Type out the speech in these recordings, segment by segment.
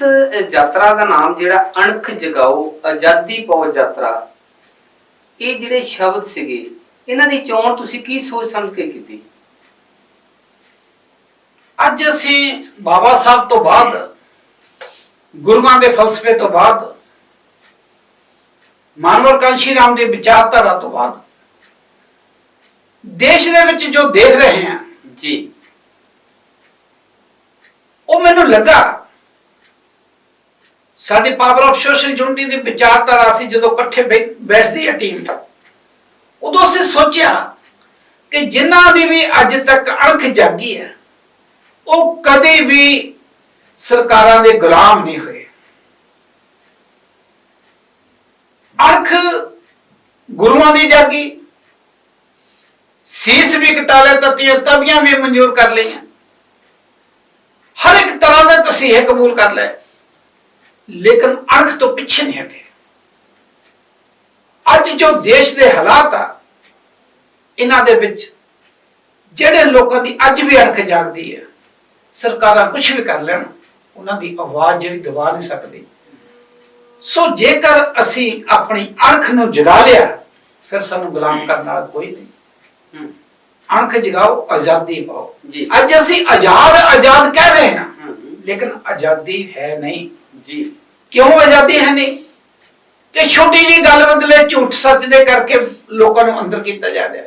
ਇਸ ਯਾਤਰਾ ਦਾ ਨਾਮ ਜਿਹੜਾ ਅਣਖ ਜਗਾਓ ਆਜ਼ਾਦੀ ਪਾਓ ਯਾਤਰਾ ਇਹ ਜਿਹੜੇ ਸ਼ਬਦ ਸੀਗੇ ਇਹਨਾਂ ਦੀ ਚੋਣ ਤੁਸੀਂ ਕੀ ਸੋਚ ਸਮਝ ਕੇ ਕੀਤੀ? ਅੱਜ ਅਸੀਂ ਬਾਬਾ ਸਾਹਿਬ ਤੋਂ ਬਾਅਦ ਗੁਰੂਆਂ ਦੇ ਫਲਸਫੇ ਤੋਂ ਬਾਅਦ ਮਾਨਵਰ ਕਾਂਸ਼ੀ ਰਾਮ ਦੇ ਵਿਚਾਰਧਾਰਾ ਤੋਂ ਬਾਅਦ ਦੇਸ਼ ਦੇ ਵਿੱਚ ਜੋ ਦੇਖ ਰਹੇ ਹਾਂ ਜੀ। ਉਹ ਮੈਨੂੰ ਲੱਗਾ ਸਾਡੀ ਪਾਵਰ ਆਫ ਸੋਸ਼ਲ ਯੂਨਿਟੀ ਦੀ ਵਿਚਾਰਧਾਰਾ ਸੀ ਜਦੋਂ ਇਕੱਠੇ ਬੈਠਦੀ ਹੈ ਟੀਮ ਉਦੋਂ ਅਸੀਂ ਸੋਚਿਆ ਕਿ ਜਿਨ੍ਹਾਂ ਦੀ ਵੀ ਅੱਜ ਤੱਕ ਅਣਖ ਜਾਗੀ ਹੈ, ਉਹ ਕਦੇ ਵੀ ਸਰਕਾਰਾਂ ਦੇ ਗੁਲਾਮ ਨਹੀਂ ਹੋਏ। ਅਣਖ ਗੁਰੂਆਂ ਦੀ ਜਾਗੀ, ਸੀਸ ਵੀ ਕਟਾ ਲਿਆ ਤਤੀਆਂ ਤਵੀਆਂ ਵੀ ਮਨਜ਼ੂਰ ਕਰ ਲਈਆਂ। ਹਰ ਇੱਕ ਤਰ੍ਹਾਂ ਦੇ ਤਸੀਹੇ ਕਬੂਲ ਕਰ ਲਏ ਲੇਕਿਨ ਅਣਖ ਤੋਂ ਪਿੱਛੇ ਨਹੀਂ ਹਟੇ। ਅੱਜ ਜੋ ਦੇਸ਼ ਦੇ ਹਾਲਾਤ ਆ ਇਹਨਾਂ ਦੇ ਵਿੱਚ ਜਿਹੜੇ ਲੋਕਾਂ ਦੀ ਅੱਜ ਵੀ ਅਣਖ ਜਾਗਦੀ ਹੈ ਸਰਕਾਰਾਂ ਕੁਝ ਵੀ ਕਰ ਲੈਣ ਉਹਨਾਂ ਦੀ ਆਵਾਜ਼ ਜਿਹੜੀ ਦਬਾ ਨਹੀਂ ਸਕਦੀ। ਸੋ ਜੇਕਰ ਅਸੀਂ ਆਪਣੀ ਅਣਖ ਨੂੰ ਜਗਾ ਲਿਆ ਫਿਰ ਸਾਨੂੰ ਗੁਲਾਮ ਕਰਨ ਵਾਲਾ ਕੋਈ ਨਹੀਂ। ਅਣਖ ਜਗਾਓ ਆਜ਼ਾਦੀ ਪਾਓ। ਜੀ। ਅੱਜ ਅਸੀਂ ਆਜ਼ਾਦ ਆਜ਼ਾਦ ਕਹਿ ਰਹੇ ਹੂੰ, ਲੇਕਿਨ ਆਜ਼ਾਦੀ ਹੈ ਨਹੀਂ। ਜੀ। ਕਿਉਂ ਆਜ਼ਾਦੀ ਹੈ ਨਹੀਂ? ਕਿ ਛੋਟੀ ਜੀ ਗੱਲ ਬਦਲੇ ਝੂਠ ਸੱਚ ਦੇ ਕਰਕੇ ਲੋਕਾਂ ਨੂੰ ਅੰਦਰ ਕੀਤਾ ਜਾ ਰਿਹਾ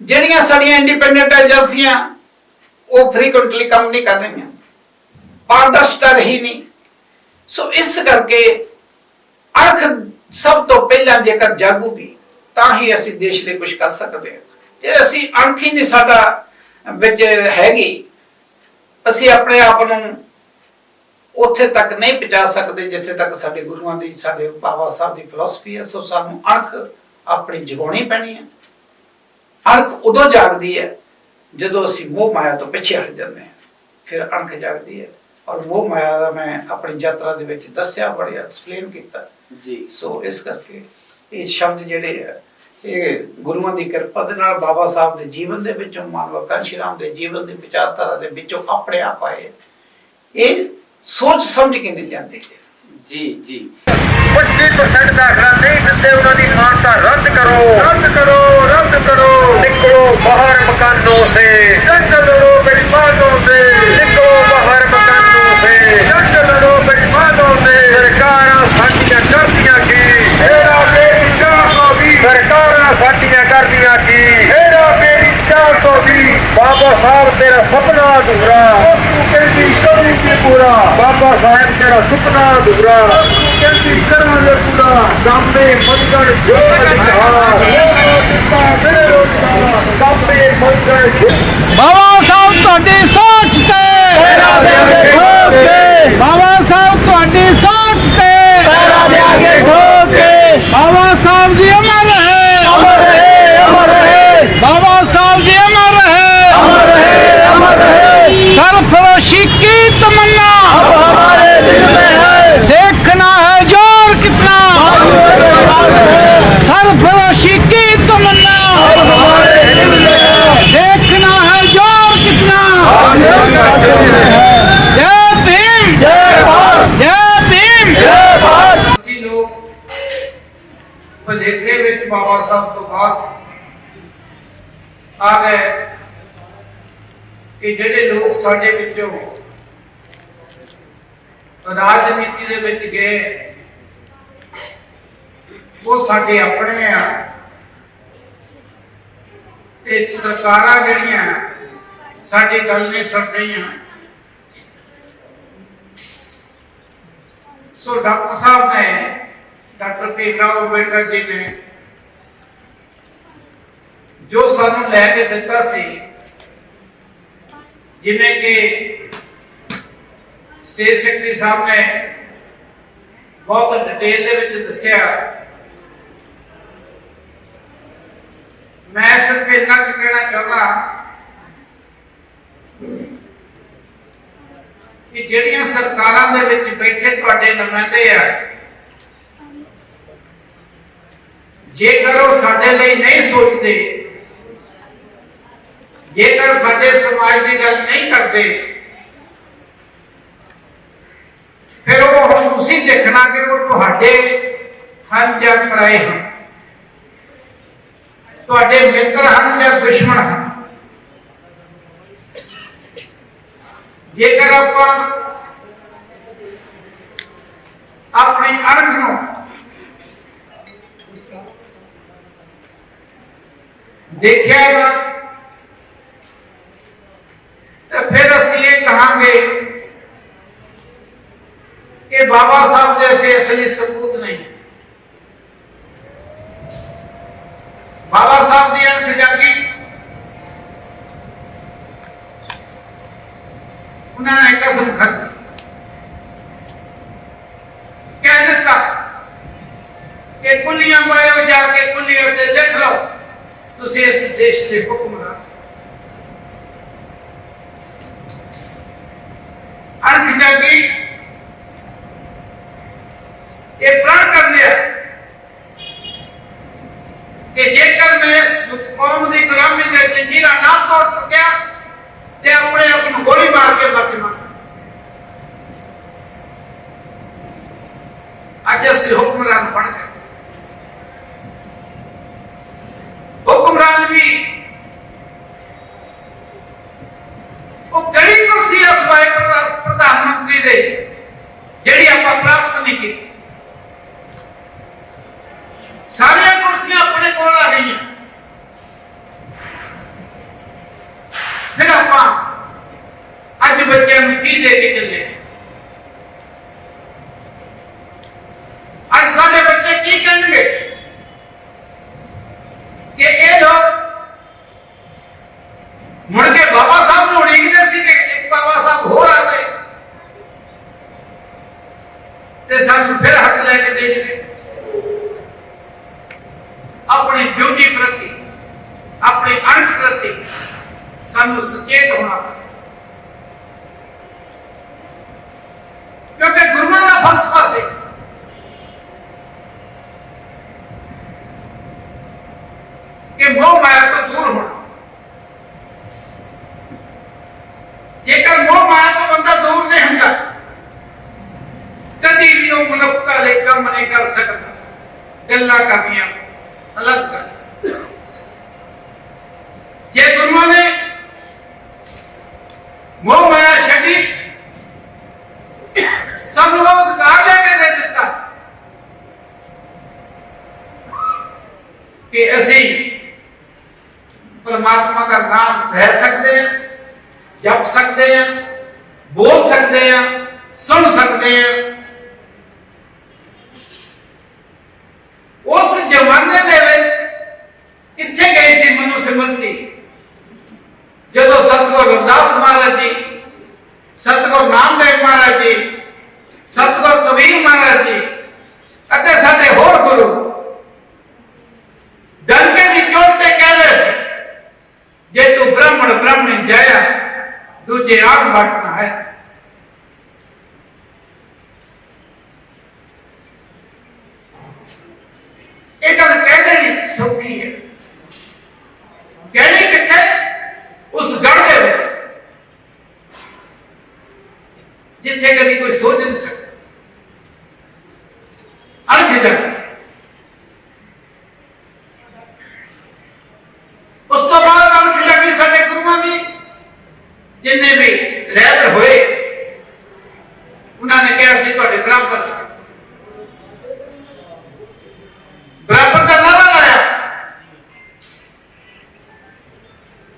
ਜਿਹੜੀਆਂ ਸਾਡੀਆਂ ਇੰਡੀਪੈਂਡੈਂਟ ਏਜੰਸੀਆਂ ਉਹ ਫ੍ਰੀਕੁਐਂਟਲੀ ਕੰਮ ਨਹੀਂ ਕਰ ਰਹੀਆਂ। ਪਾਰਦਰਸ਼ਤਾ ਰਹੀ ਨਹੀਂ। ਸੋ ਇਸ ਕਰਕੇ ਅਰਖ ਸਭ ਤੋਂ ਪਹਿਲਾਂ ਜੇਕਰ ਜਾਗੂਗੀ, ਤਾਂ ਹੀ ਅਸੀਂ ਦੇਸ਼ ਲਈ ਕੁਝ ਕਰ ਸਕਦੇ ਹਾਂ। ਜੇ ਅਸੀਂ ਅਣਖ ਹੀ ਨਹੀਂ ਸਾਡਾ ਵਿੱਚ ਹੈਗੀ, ਅਸੀਂ ਆਪਣੇ ਆਪ ਨੂੰ ਉੱਥੇ ਤੱਕ ਨਹੀਂ ਪਹੁੰਚਾ ਸਕਦੇ ਜਿੱਥੇ ਤੱਕ ਸਾਡੇ ਗੁਰੂਆਂ ਦੀ ਸਾਡੇ ਬਾਬਾ ਸਾਹਿਬ ਦੀ ਫਿਲਾਸਫੀ ਹੈ ਸੋ ਸਾਨੂੰ ਅਣਖ ਆਪਣੀ ਜਗਾਉਣੀ ਪੈਣੀ ਹੈ। ਅਣਖ ਉਦੋਂ ਜਾਗਦੀ ਹੈ ਜਦੋਂ ਅਸੀਂ ਮੋਹ ਮਾਇਆ ਤੋਂ ਪਿੱਛੇ ਹਟ ਜਾਂਦੇ ਹਾਂ। ਫਿਰ ਅਣਖ ਜਾਗਦੀ ਹੈ ਔਰ ਮੋਹ ਮਾਇਆ ਦਾ ਮੈਂ ਆਪਣੀ ਯਾਤਰਾ ਦੇ ਵਿੱਚ ਦੱਸਿਆ ਬੜਿਆ ਐਕਸਪਲੇਨ ਕੀਤਾ। ਜੀ। ਸੋ ਇਸ ਕਰਕੇ ਇਹ ਸ਼ਬਦ ਜਿਹੜੇ ਆ ਇਹ ਗੁਰੂਆਂ ਦੀ ਕਿਰਪਾ ਦੇ ਨਾਲ ਬਾਬਾ ਸਾਹਿਬ ਦੇ ਜੀਵਨ ਦੇ ਵਿੱਚੋਂ ਮਾਨਵ ਕਾਂਸ਼ੀ ਰਾਮ ਦੇ ਜੀਵਨ ਦੀ ਵਿਚਾਰਧਾਰਾ ਦੇ ਵਿੱਚੋਂ ਆਪਣੇ ਆਪ ਆਏ ਇਹ ਸੋਚ ਸਮਝ ਕੇ ਨਹੀਂ ਜਾਂਦੇ ਜੀ ਜੀ। 25% ਦਾਖਲਾ ਨਹੀਂ ਦਿੰਦੇ ਉਹਨਾਂ ਦੀ ਮਾਨਤਾ ਰੱਦ ਕਰੋ। ਰੱਦ ਕਰੋ ਰੱਦ ਕਰੋ। ਨਿਕਲੋ ਬਾਹਰ ਮਕਾਨੋਂ ਸੇ। ਜੰਗ ਲੜੋ ਬੇਈਮਾਨੋਂ ਸੇ। ਨਿਕਲੋ ਬਾਹਰ ਮਕਾਨੋਂ ਸੇ। ਜੰਗ ਲੜੋ ਬੇਈਮਾਨੋਂ ਸੇ। ਸਰਕਾਰਾਂ ਸਾਡੀਆਂ ਕਰਦੀਆਂ ਕੀ? ਮੇਰਾ ਮੇਰੀ 420 ਸਰਕਾਰਾਂ ਸਾਡੀਆਂ ਕਰਦੀਆਂ ਕੀ? ਮੇਰਾ ਮੇਰੀ 420 ਬਾਬਾ ਸਾਹਿਬ ਤੇਰਾ ਸੁਪਨਾ ਅਧੂਰਾ। ਤੂੰ ਕੀ ਪੂਰਾ ਬਾਬਾ ਸਾਹਿਬ ਤੇਰਾ ਸੁਪਨਾ ਅਧੂਰਾ ਕਹਿੰਦੀ ਕਰਾਂਗੇ ਪੂਰਾ ਗਾਂਬੇ ਮੰਗਲ ਜਹਾਰ ਗਾਂਬੇ ਮੰਗਲ ਬਾਬਾ ਸਾਹਿਬ ਤੁਹਾਡੀ ਸੋਚ ਤੇ। ਬਾਬਾ ਸਾਹਿਬ ਸਾਡੇ ਵਿੱਚੋਂ ਰਾਜਨੀਤੀ ਦੇ ਵਿੱਚ ਗਏ, ਉਹ ਸਾਡੇ ਆਪਣੇ ਆ। ਤੇ ਸਰਕਾਰਾਂ ਜਿਹੜੀਆਂ, ਸਾਡੀ ਗੱਲ ਨਹੀਂ ਸੁਣ ਰਹੀਆਂ। ਸੋ ਡਾਕਟਰ ਸਾਹਿਬ ਨੇ, ਡਾਕਟਰ ਭੀਮਰਾਓ ਅੰਬੇਡਕਰ ਜੀ ਨੇ ਜੋ ਸਾਨੂੰ ਲੈ ਕੇ ਦਿੱਤਾ ਸੀ ਜਿਵੇਂ ਕਿ ਸਟੇਟ ਸੈਕਟਰੀ ਸਾਹਿਬ ਨੇ ਬਹੁਤ ਡਿਟੇਲ ਦੇ ਵਿੱਚ ਦੱਸਿਆ, ਮੈਂ ਸਿਰਫ ਇੰਨਾ ਕੁ ਕਹਿਣਾ ਚਾਹੁੰਦਾ ਕਿ ਜਿਹੜੀਆਂ ਸਰਕਾਰਾਂ ਦੇ ਵਿੱਚ ਬੈਠੇ ਤੁਹਾਡੇ ਨੁਮਾਇੰਦੇ ਆ, ਜੇਕਰ ਉਹ ਸਾਡੇ ਲਈ ਨਹੀਂ ਸੋਚਦੇ ਜੇਕਰ ਸਾਡੇ ਸਮਾਜ ਦੀ ਗੱਲ ਨਹੀਂ ਕਰਦੇ ਤੁਸੀਂ ਦੇਖਣਾ ਕਿ ਉਹ ਤੁਹਾਡੇ ਹਨ ਜਾਂ ਪਰਾਏ ਹਨ। ਤੁਹਾਡੇ ਮਿੱਤਰ ਹਨ ਜਾਂ ਦੁਸ਼ਮਣ ਹਨ। ਜੇਕਰ ਆਪਾਂ ਆਪਣੀ ਅਣਖ ਨੂੰ ਦੇਖਿਆ ਵਾ ਤਾਂ ਫਿਰ ਅਸੀਂ ਇਹ ਕਹਾਂਗੇ ਕਿ ਬਾਬਾ ਸਾਹਿਬ ਜੈਸੇ ਅਸਲੀ ਸਬੂਤ ਨਹੀਂ ਬਾਬਾ ਸਾਹਿਬ ਦੀ ਅਣਖ ਜਾਗੀ ਉਹਨਾਂ ਨੇ ਕਸਮ ਖਾਧੀ ਕਹਿ ਦਿੱਤਾ ਕਿ ਕੁੱਲੀਆਂ ਵਾਲਿਓ ਜਾ ਕੇ ਕੁੱਲੀਆਂ ਤੇ ਲਿਖ ਲਓ ਤੁਸੀਂ ਇਸ ਦੇਸ਼ ਦੇ ਹੁਕਮਰਾਨ ਅਣਖ ਜਾਗੀ ਇਹ ਪ੍ਰਣ ਕਰ ਲਿਆ ਕਿ ਜੇਕਰ ਮੈਂ ਇਸ ਕੌਮ ਦੀ ਗੁਲਾਮੀ ਦੇ ਜੰਜੀਰਾਂ ਨਾ ਤੋੜ ਸਕਿਆ ਤੇ ਆਪਣੇ ਆਪ ਨੂੰ ਗੋਲੀ ਮਾਰ ਕੇ ਮਰ ਜਾਵਾਂ ਅੱਜ ਅਸੀਂ ਹੁਕਮਰਾਨ ਬਣ ਗਏ ਹੁਕਮਰਾਨ ਵੀ ਉਹ ਕਿਹੜੀ ਕੁਰਸੀ ਆ ਸਵਾਏ ਪ੍ਰਧਾਨ ਮੰਤਰੀ ਦੇ ਜਿਹੜੀ ਆਪਾਂ ਪ੍ਰਾਪਤ ਨਹੀਂ ਕੀਤੀ ਸਾਰੀਆਂ ਕੁਰਸੀਆਂ ਆਪਣੇ ਕੋਲ ਆ ਗਈਆਂ ਫਿਰ ਆਪਾਂ ਅੱਜ ਬੱਚਿਆਂ ਨੂੰ ਕੀ ਦੇ ਕੇ ਚੱਲੇ ਅੱਜ ਸਾਡੇ ਬੱਚੇ ਕੀ ਕਹਿਣਗੇ ਕਿ ਇਹ ਲੋਕ ਮੁੜ ਕੇ ਬਾਬਾ ਸਾਹਿਬ ਨੂੰ ਉਡੀਕਦੇ ਸੀ ਕਿ ਇੱਕ ਬਾਬਾ ਸਾਹਿਬ ਹੋਰ ਆਵੇ ਤੇ ਸਾਨੂੰ ਫਿਰ ਹੱਥ ਲੈ ਕੇ ਦੇ ਦੇਵੇ। ਆਪਣੀ ਡਿਊਟੀ ਪ੍ਰਤੀ, ਆਪਣੀ ਅਣਖ ਪ੍ਰਤੀ ਸਾਨੂੰ ਸੁਚੇਤ ਹੋਣਾ ਪਵੇਗਾ ਕਿਉਂਕਿ ਗੁਰੂਆਂ ਦਾ ਫਲਸਫਾ ਸੀ ਕਿ ਮੋਹ ਮਾਇਆ ਤੋਂ ਦੂਰ ਹੋਣਾ ਜੇਕਰ ਮੋਹ ਮਾਇਆ ਤੋਂ ਬੰਦਾ ਦੂਰ ਨਹੀਂ ਹੁੰਦਾ ਕਦੀ ਵੀ ਉਹ ਮਨੁੱਖਤਾ ਲਈ ਕੰਮ ਨਹੀਂ ਕਰ ਸਕਦਾ ਗੱਲਾਂ ਕਰਨੀਆਂ ਅਲੱਗ ਕਰ ਜੇ ਗੁਰੂਆਂ ਨੇ ਮੋਹ ਮਾਇਆ ਛੱਡੀ ਸਾਨੂੰ ਉਹ ਅਧਿਕਾਰ ਲੈ ਕੇ ਦੇ ਦਿੱਤਾ ਕਿ ਅਸੀਂ ਪਰਮਾਤਮਾ ਦਾ ਨਾਮ ਲੈ ਸਕਦੇ ਹਾਂ ਜਪ ਸਕਦੇ ਹਾਂ ਬੋਲ ਸਕਦੇ ਹਾਂ ਸੁਣ ਸਕਦੇ ਹਾਂ ਉਸ ਜ਼ਮਾਨੇ ਦੇ ਵਿੱਚ ਕਿੱਥੇ ਗਈ ਸੀ ਮਨੁ ਸਿਮਰਤੀ ਜਦੋਂ ਸਤਗੁਰ ਰਵਿਦਾਸ ਮਹਾਰਾਜ ਜੀ ਸਤਗੁਰ ਨਾਮਦੇਵ ਮਹਾਰਾਜ ਜੀ ਸਤਗੁਰ ਕਬੀਰ ਮਹਾਰਾਜ ਜੀ ਅਤੇ ਸਾਡੇ ਹੋਰ ਗੁਰੂ ਡੰਕੇ ਦੀ ਚੋਟ ਤੇ ਕਹਿ ਰਹੇ ਸੀ ਜੇ ਤੂੰ ਬ੍ਰਾਹਮਣ ਬ੍ਰਾਹਮਣੀ ਜਾਇਆ ਦੂਜੇ ਆਗ ਬਾਟਣਾ ਹੈ ਇਹ ਗੱਲ ਕਹਿ ਦੇਣੀ ਸੌਖੀ ਹੈ ਕਹਿਣੀ ਕਿੱਥੇ ਉਸ ਗੜ ਦੇ ਵਿੱਚ ਜਿੱਥੇ ਕਦੀ ਕੋਈ ਸੋਚ ਨਹੀਂ ਸਕਦਾ ਅਣਖ ਜਾ ਉਸ ਤੋਂ ਬਾਅਦ ਅਣਖ ਲੱਗੀ ਸਾਡੇ ਗੁਰੂਆਂ ਦੀ ਜਿੰਨੇ ਵੀ ਰਹਿਤ ਹੋਏ ਉਹਨਾਂ ਨੇ ਕਿਹਾ ਸੀ ਤੁਹਾਡੇ ਬਰਾਬਰ ਬਰਾਬਰ ਦਾ ਨਾਰਾ ਲਾਇਆ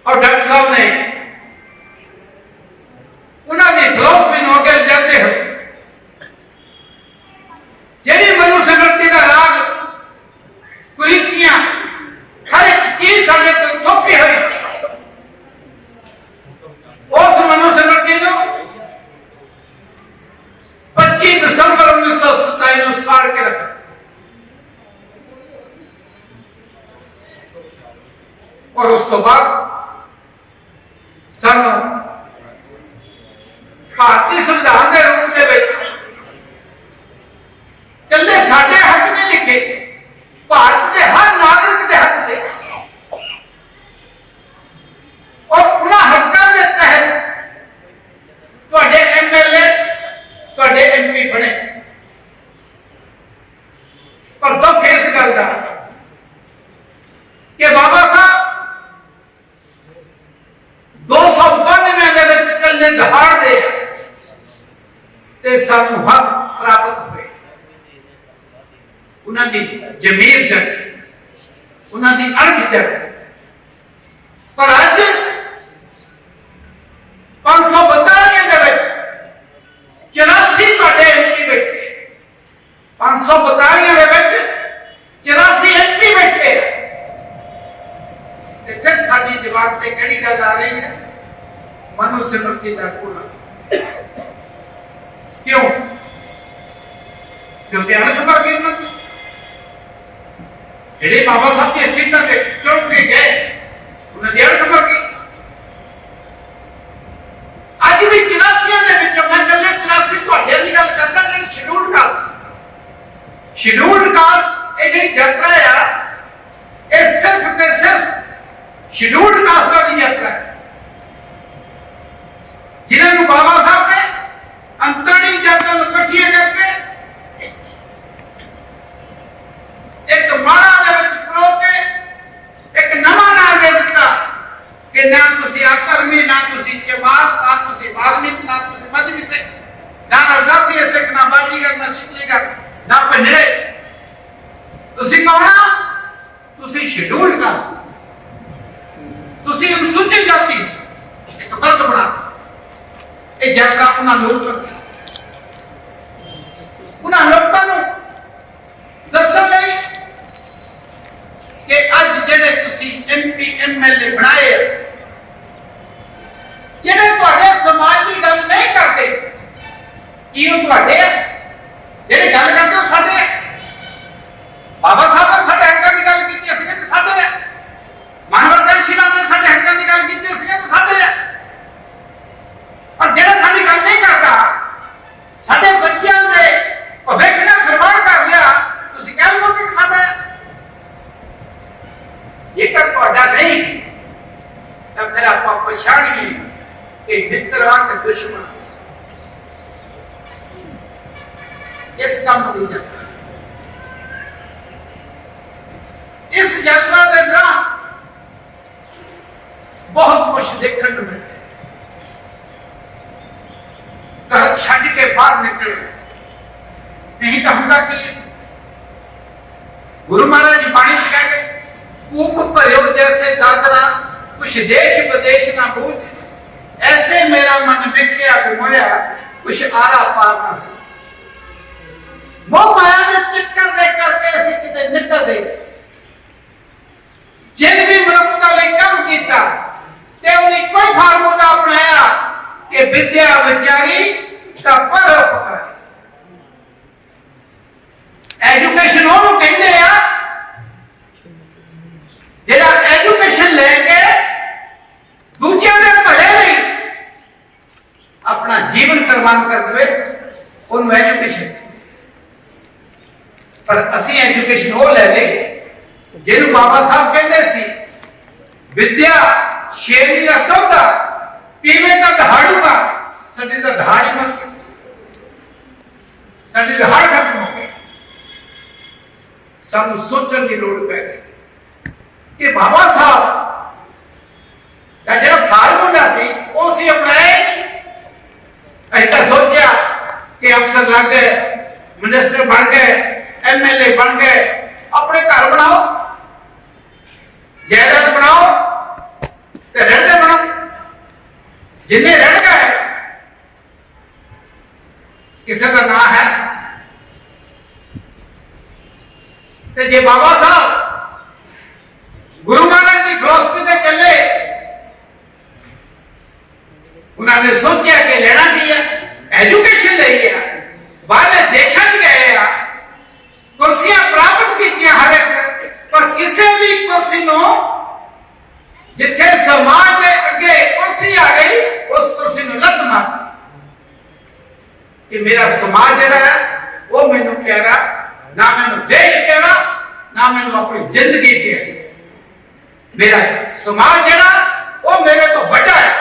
ਔਰ ਡਾਕਟਰ ਸਾਹਿਬ ਨੇ ਉਹਨਾਂ ਦੀ ਫਿਲਾਸਫੀ ਨੂੰ ਅੱਗੇ ਜਾਂਦੇ ਹੋਏ ਜਿਹੜੀ ਮਨੁ ਸਿਮਰਤੀ ਦਾ ਰਾਗ ਕੁਰੀਤੀਆਂ ਹਰ ਇੱਕ ਚੀਜ਼ ਸਾਡੇ ਕੋਲ ਥੋਪੀ ਹੋਈ ਸੀ ਉਸ ਮਨੁ ਸਿਮਰਤੀ ਨੂੰ 25 ਦਸੰਬਰ 1927 ਨੂੰ ਸਾੜ ਕੇ ਰੱਖਿਆ ਔਰ ਉਸ ਤੋਂ ਬਾਅਦ ਸਾਨੂੰ ਭਾਰਤੀ ਸੰਵਿਧਾਨ ਦੇ ਰੂਪ ਦੇ ਵਿੱਚ ਕੱਲੇ ਸਾਡੇ ਹੱਕ ਨੇ ਲਿਖੇ ਭਾਰਤ ਦੇ ਹਰ ਨਾਗਰਿਕ ਦੇ ਹੱਕ ਨੇ ਔਰ ਉਹਨਾਂ ਹੱਕਾਂ ਦੇ ਤਹਿਤ ਤੁਹਾਡੇ ਐਮਐਲਏ ਤੁਹਾਡੇ ਐਮਪੀ ਬਣੇ ਤੇ ਸਾਨੂੰ ਹੱਕ ਪ੍ਰਾਪਤ ਹੋਵੇ ਉਹਨਾਂ ਦੀ ਜ਼ਮੀਰ ਜਗ ਉਹਨਾਂ ਦੀ ਅਣਖ ਜਗ ਪਰ ਅੱਜ 542 ਦੇ ਵਿੱਚ 84 ਤੁਹਾਡੇ ਐਮਪੀ ਬੈਠੇ। 542 ਦੇ ਵਿੱਚ 84 ਐਮਪੀ ਬੈਠੇ। ਤੇ ਫਿਰ ਸਾਡੀ ਜਵਾਬ ਤੇ ਕਿਹੜੀ ਗੱਲ ਆ ਰਹੀ ਹੈ? ਮਨੁ ਸਿਮਰਤੀ ਦਾ ਕੋਲਾ। ਕਿਉਂ? ਕਿਉਂਕਿ ਅਣਖ ਵਰ ਉਹਨਾਂ ਜਿਹੜੇ ਬਾਬਾ ਸਾਹਿਬ ਦੀ ਸੀਟਾਂ ਤੇ ਚੁਣ ਕੇ ਗਏ, ਉਹਨਾਂ ਦੀ ਅਣਖ ਵਰ ਗਈ। ਅੱਜ ਵੀ 84 ਦੇ ਵਿੱਚੋਂ ਮੈਂ ਕੱਲੇ 84 ਤੁਹਾਡੇ ਦੀ ਗੱਲ ਕਰਦਾ, ਜਿਹੜੀ ਸ਼ਡਿਊਲਡ ਕਾਸਟ ਸ਼ਡਿਊਲਡ ਕਾਸਟ ਇਹ ਜਿਹੜੀ ਯਾਤਰਾ ਆ, ਇਹ ਸਿਰਫ ਤੇ ਸਿਰਫ ਸ਼ਡਿਊਲਡ ਕਾਸਟਾਂ ਦੀ ਯਾਤਰਾ ਹੈ ਜਿਨ੍ਹਾਂ ਨੂੰ ਬਾਬਾ ਸਾਹਿਬ ਨੇ ਅੰਤਰਣੀ ਜਨਤਾ ਨੂੰ ਇਕੱਠੀਆਂ ਕਰਕੇ ਇੱਕ ਮਾੜਾ ਦੇ ਵਿੱਚ ਪਰੋ ਕੇ ਇੱਕ ਨਵਾਂ ਨਾਮ ਦੇ ਦਿੱਤਾ ਕਿ ਨਾ ਤੁਸੀਂ ਆਕਰਮੀ ਨਾ ਤੁਸੀਂ ਜਮਾਤ ਨਾ ਤੁਸੀਂ ਵਾਲਮੀਕ ਨਾ ਤੁਸੀਂ ਮਧਵੀ ਸਿੱਖ ਨਾ ਅਰਦਾਸੀ ਸਿੱਖ ਨਾ ਬਾਜੀਗਰ ਨਾ ਸ਼ਿਕਲੀਗਰ ਨਾ ਪੰਜੜੇ ਤੁਸੀਂ ਕੌਣ ਆ ਤੁਸੀਂ ਸ਼ਡਿਊਲਡ ਕਾਸਟ ਤੁਸੀਂ ਅਨੁਸੂਚਿਤ ਜਾਤੀ ਇੱਕ ਵਰਗ ਬਣਾ ਇਹ ਯਾਤਰਾ ਉਹਨਾਂ ਲੋਕ ਕਰਦੀ ਉਹਨਾਂ ਲੋਕਾਂ ਨੂੰ ਦੱਸਣ ਲਈ ਕਿ ਅੱਜ ਜਿਹੜੇ ਤੁਸੀਂ ਐਮਪੀ ਐਮਐਲਏ ਬਣਾਏ ਆ, ਜਿਹੜੇ ਤੁਹਾਡੇ ਸਮਾਜ ਦੀ ਗੱਲ ਨਹੀਂ ਕਰਦੇ ਕੀ ਉਹ ਤੁਹਾਡੇ ਆ ਜਿਹੜੇ ਗੱਲ ਕਰਦੇ ਉਹ ਸਾਡੇ ਆ ਬਾਬਾ ਸਾਹਿਬ ਨੇ ਸਾਡੇ ਹੱਕਾਂ ਦੀ ਗੱਲ ਕੀਤੀ ਅਸੀਂ ਕਹਿੰਦੇ ਸਾਡੇ ਆ ਮਾਨਵਰ ਪੈਨਸ਼ਨਰ ਨੇ ਸਾਡੇ ਹੱਕਾਂ ਦੀ ਗੱਲ ਕੀਤੀ ਅਸੀਂ ਕਹਿੰਦੇ ਸਾਡੇ ਆ ਪਰ ਜਿਹੜਾ ਸਾਡੀ ਗੱਲ ਨਹੀਂ ਕਰਦਾ ਸਾਡੇ ਬੱਚਿਆਂ ਦੇ ਭਵਿੱਖ ਦਾ ਖਿਲਵਾੜ ਕਰ ਲਿਆ ਤੁਸੀਂ ਕਹਿ ਲਓ ਕਿ ਸਾਡਾ ਹੈ। ਜੇਕਰ ਤੁਹਾਡਾ ਨਹੀਂ ਤਾਂ ਫਿਰ ਆਪਾਂ ਪਛਾਣੀਏ ਕਿ ਮਿੱਤਰ ਆ ਕਿ ਦੁਸ਼ਮਣ ਇਸ ਕੰਮ ਦੀ ਯਾਤਰਾ ਇਸ ਯਾਤਰਾ ਦੇ ਦੌਰਾਨ ਬਹੁਤ ਕੁਝ ਦੇਖਣ ਨੂੰ ਮਿਲਦਾ ਘਰ ਛੱਡ ਕੇ ਬਾਹਰ ਨਿਕਲੇ ਨਹੀਂ ਤਾਂ ਹੁੰਦਾ ਕੀ ਹੈ? ਗੁਰੂ ਮਹਾਰਾਜ ਦੀ ਬਾਣੀ ਚ ਕਹਿ ਕੇ ਕੂਪ ਭਰਿਓ ਜੈਸੇ ਦਾਦਰਾ ਕੁਛ ਦੇਸ਼ ਵਿਦੇਸ਼ ਨਾ ਬੂਝ ਐਸੇ ਮੇਰਾ ਮਨ ਵਿਖਿਆ ਗੁਮੋਇਆ ਕੁਛ ਆਰਾ ਪਾਰ ਨਾ ਸੀ ਮੋਹ ਮਾਇਆ ਦੇ ਚੱਕਰ ਦੇ ਕਰਕੇ ਅਸੀਂ ਕਿਤੇ ਨਿਕਲਦੇ ਜਿਨ ਵੀ ਮਨੁੱਖਤਾ ਲਈ ਕੰਮ ਕੀਤਾ ਤੇ ਉਹਨੇ ਕੋਈ ਫਾਰਮੂਲਾ ਅਪਣਾਇਆ ਕਿ ਵਿਦਿਆ ਵਿਚਾਰੀ ਤਾਂ ਪਰਉਪਕਾਰੀ ਐਜੂਕੇਸ਼ਨ ਉਹਨੂੰ ਕਹਿੰਦੇ ਆ ਜਿਹੜਾ ਐਜੂਕੇਸ਼ਨ ਲੈ ਕੇ ਦੂਜਿਆਂ ਦੇ ਭਲੇ ਲਈ ਆਪਣਾ ਜੀਵਨ ਕੁਰਬਾਨ ਕਰ ਦੇਵੇ ਉਹਨੂੰ ਐਜੂਕੇਸ਼ਨ ਪਰ ਅਸੀਂ ਐਜੂਕੇਸ਼ਨ ਉਹ ਲੈ ਲਈ ਜਿਹਨੂੰ ਬਾਬਾ ਸਾਹਿਬ ਕਹਿੰਦੇ ਸੀ ਵਿਦਿਆ ਸ਼ੇਰਨੀ ਦਾ ਦੁੱਧ ਆ, ਪੀਵੇ ਤਾਂ ਦਹਾੜੂਗਾ ਸਾਡੀ ਤਾਂ ਦਹਾੜ ਮਰ ਗਈ। ਸਾਡੀ ਦਹਾੜ ਖਤਮ ਹੋ ਗਈ। ਸਾਨੂੰ ਸੋਚਣ ਦੀ ਲੋੜ ਪੈ ਗਈ ਕਿ ਬਾਬਾ ਸਾਹਿਬ ਦਾ ਜਿਹੜਾ ਫਾਰਮੂਲਾ ਸੀ ਉਹ ਸੀ ਅਪਣਾਇਆ ਅਸੀਂ ਤਾਂ ਸੋਚਿਆ ਕਿ ਅਫਸਰ ਲੱਗ ਗਏ ਮਿਨਿਸਟਰ ਬਣ ਗਏ ਐਮਐਲਏ ਬਣ ਗਏ। ਆਪਣੇ ਘਰ ਬਣਾਓ। ਜਾਇਦਾਦ ਬਣਾਓ ਤੇ ਰਹਿੰਦੇ ਬਣੋ। ਜਿੰਨੇ ਰਹਿ ਗਏ, ਕਿਸੇ ਦਾ ਨਾਂ ਹੈ। ਤੇ ਜੇ ਬਾਬਾ ਸਾਹਿਬ ਗੁਰੂ ਮਹਾਰਾਜ ਦੀ ਫਿਲਾਸਫੀ ਤੇ ਚੱਲੇ, ਉਹਨਾਂ ਨੇ ਸੋਚਿਆ ਕਿ ਲੈਣਾ ਕੀ ਹੈ? ਐਜੂਕੇਸ਼ਨ ਲਈ ਆ ਬਾਹਰਲੇ ਦੇਸ਼ਾਂ 'ਚ ਗਏ ਆ ਕੁਰਸੀਆਂ ਪ੍ਰਾਪਤ ਕੀਤੀਆਂ ਹਰ ਇੱਕ ਪਰ ਕਿਸੇ ਵੀ ਕੁਰਸੀ ਨੂੰ ਜਿੱਥੇ ਸਮਾਜ ਦੇ ਅੱਗੇ ਕੁਰਸੀ ਆ ਗਈ ਉਸ ਕੁਰਸੀ ਨੂੰ ਲੱਤ ਮਾਰ ਕਿ ਮੇਰਾ ਸਮਾਜ ਜਿਹੜਾ ਹੈ ਉਹ ਮੈਨੂੰ ਪਿਆਰਾ ਨਾ ਮੈਨੂੰ ਦੇਸ਼ ਪਿਆਰਾ ਨਾ ਮੈਨੂੰ ਆਪਣੀ ਜ਼ਿੰਦਗੀ ਪਿਆਰੀ ਮੇਰਾ ਸਮਾਜ ਜਿਹੜਾ ਉਹ ਮੇਰੇ ਤੋਂ ਵੱਡਾ ਹੈ